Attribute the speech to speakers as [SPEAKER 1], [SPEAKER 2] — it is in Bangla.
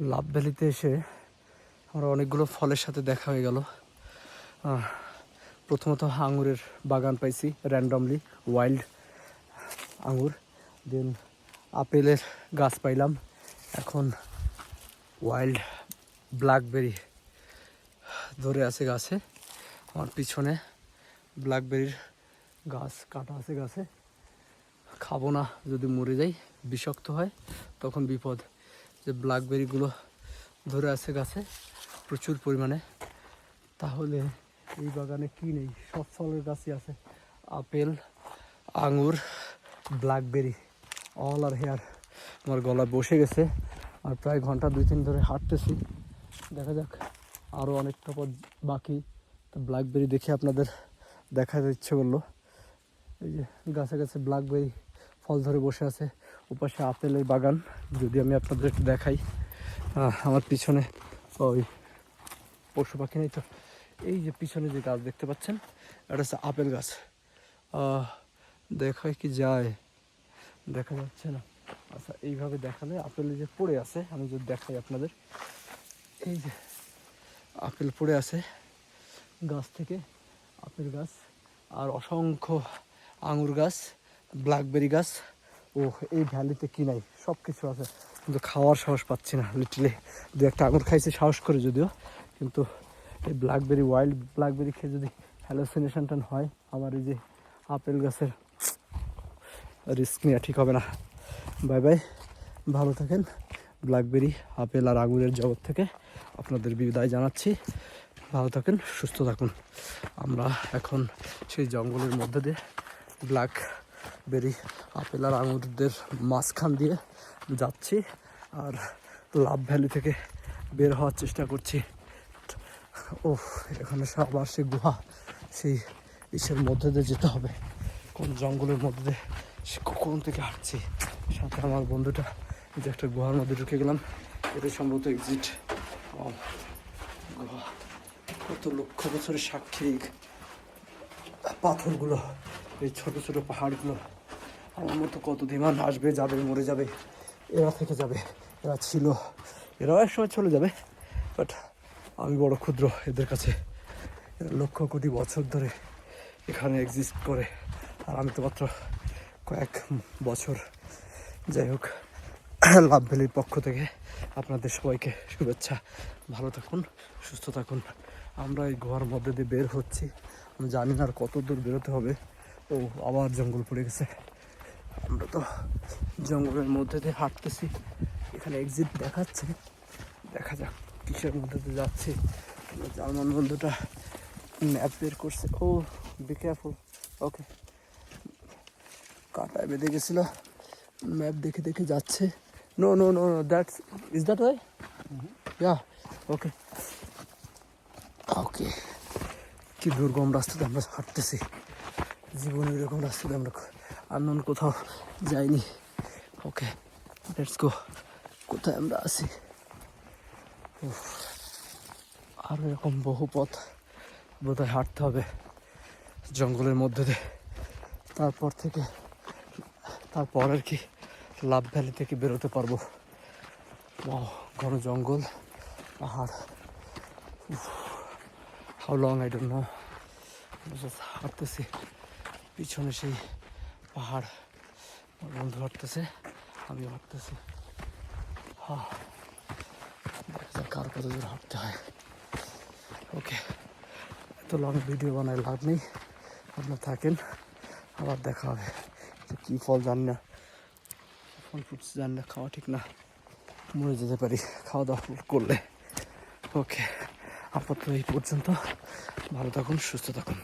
[SPEAKER 1] লাভ ভ্যালিতে এসে আমরা অনেকগুলো ফলের সাথে দেখা হয়ে গেল। প্রথমত আঙুরের বাগান পাইছি র্যান্ডমলি ওয়াইল্ড আঙুর দেন আপেলের গাছ পাইলাম, এখন ওয়াইল্ড ব্ল্যাকবেরি ধরে আছে গাছে, আমার পিছনে ব্ল্যাকবেরির গাছ কাটা আছে গাছে। খাব না, যদি মরে যাই, বিষাক্ত হয়, তখন বিপদ। যে ব্ল্যাকবেরিগুলো ধরে আছে গাছে প্রচুর পরিমাণে, তাহলে এই বাগানে কি নেই? সব ফলের গাছই আছে। আপেল, আঙুর ব্ল্যাকবেরি অল আর হেয়ার আমার গলায় বসে গেছে, আর প্রায় ঘণ্টা দুই তিন ধরে হাঁটতেছি। দেখা যাক আরও অনেকটা পথ বাকি। তো ব্ল্যাকবেরি দেখে আপনাদের দেখার ইচ্ছে করল। এই যে গাছে গাছে ব্ল্যাকবেরি ফল ধরে বসে আছে। ওপাশে আপেলের বাগান, যদি আমি আপনাদের একটু দেখাই আমার পিছনে ওই পশু পাখি নেই তো, এই যে পিছনে যে গাছ দেখতে পাচ্ছেন, এটা হচ্ছে আপেল গাছ। দেখায় কি যায়? দেখা যাচ্ছে না। আচ্ছা এইভাবে দেখালে আপেল যে পড়ে আছে, আমি যদি দেখাই আপনাদের। এই যে আপেল পড়ে আছে গাছ থেকে, আপেল গাছ, আর অসংখ্য আঙুর গাছ, ব্ল্যাকবেরি গাছ ও এই ভ্যালিতে কি নাই? সব কিছু আছে। কিন্তু খাওয়ার সাহস পাচ্ছি না লিটারলি দু একটা আঙুর খাইছে, সাহস করে যদিও। কিন্তু এই ব্ল্যাকবেরি ওয়াইল্ড ব্ল্যাকবেরি খেয়ে যদি হ্যালোসিনেশন টান হয়, আমার এই যে আপেল গাছের রিস্ক নেওয়া ঠিক হবে না। বাই বাই ভালো থাকেন। ব্ল্যাকবেরি আপেল আর আঙুরের জগৎ থেকে আপনাদের বিদায় জানাচ্ছি। ভালো থাকেন, সুস্থ থাকুন। আমরা এখন সেই জঙ্গলের মধ্যে দিয়ে ব্ল্যাক বেরি আপেল আর আঙুরদের মাঝখান দিয়ে যাচ্ছি আর লাভ ভ্যালি থেকে বের হওয়ার চেষ্টা করছি। ও এখানে আবার সেই গুহা, সেই ইসের মধ্যে দিয়ে যেতে হবে। কোন জঙ্গলের মধ্যে দিয়ে সে কখন থেকে হাঁটছি সাথে আমার বন্ধুটা যে একটা গুহার মধ্যে ঢুকে গেলাম। এটা সম্ভবত এক্সিট গুহা। কত লক্ষ বছরের সাক্ষী পাথরগুলো, এই ছোট ছোট পাহাড়গুলো। আমার মতো কত ধীমান আসবে, যাবে, মরে যাবে, এরা থেকে যাবে, এরা ছিল এরাও এক সময় চলে যাবে বাট আমি বড় ক্ষুদ্র এদের কাছে লক্ষ কোটি বছর ধরে এখানে এক্সিস্ট করে, আর আমি তো মাত্র কয়েক বছর। যাই হোক, লাভ ভ্যালির পক্ষ থেকে আপনাদের সবাইকে শুভেচ্ছা, ভালো থাকুন, সুস্থ থাকুন। আমরা এই গুহার মধ্যে দিয়ে বের হচ্ছি। আমি জানি না আর কত দূর বেরোতে হবে। ও, আবার জঙ্গল পড়ে গেছে। আমরা তো জঙ্গলের মধ্যে দিয়ে হাঁটতেছি। এখানে এক্সিট দেখাচ্ছে। দেখা যাক কিসের মধ্যে দিয়ে যাচ্ছি। জার্মান বন্ধুটা ম্যাপ বের করছে। ও বি কেয়ারফুল ওকে কাটায় বেঁধে গেছিল। ম্যাপ দেখে দেখে যাচ্ছে। No no no no that's is that way yeah okay okay কি দুর্গম রাস্তাতে আমরা হাঁটতেছি। জীবনে এরকম রাস্তাতে আমরা আনন্দ কোথাও যাইনি ওকে লেটস গো কোথায় আমরা আছি? উফ, আরও এরকম বহু পথ বোধহয় হাঁটতে হবে জঙ্গলের মধ্যে দিয়ে। তারপর থেকে তারপর আর কি লাভ ভ্যালি থেকে বেরোতে পারব। ঘন জঙ্গল পাহাড়। How long I don't know হাঁটতেছি। পিছনে সেই পাহাড় আমার বন্ধু হাঁটতেছে আমি হাঁটতেছি কার কত দূর হাঁটতে হয়। ওকে এত লং ভিডিও বানায় লাভ নেই আপনার থাকেন, আবার দেখা হবে কী ফল জানি না ফল ফ্রুটস জানি না, খাওয়া ঠিক না, মরে যেতে পারি, খাওয়া দাওয়া করলে। ওকে আপাতত এই পর্যন্ত, ভালো থাকুন, সুস্থ থাকুন।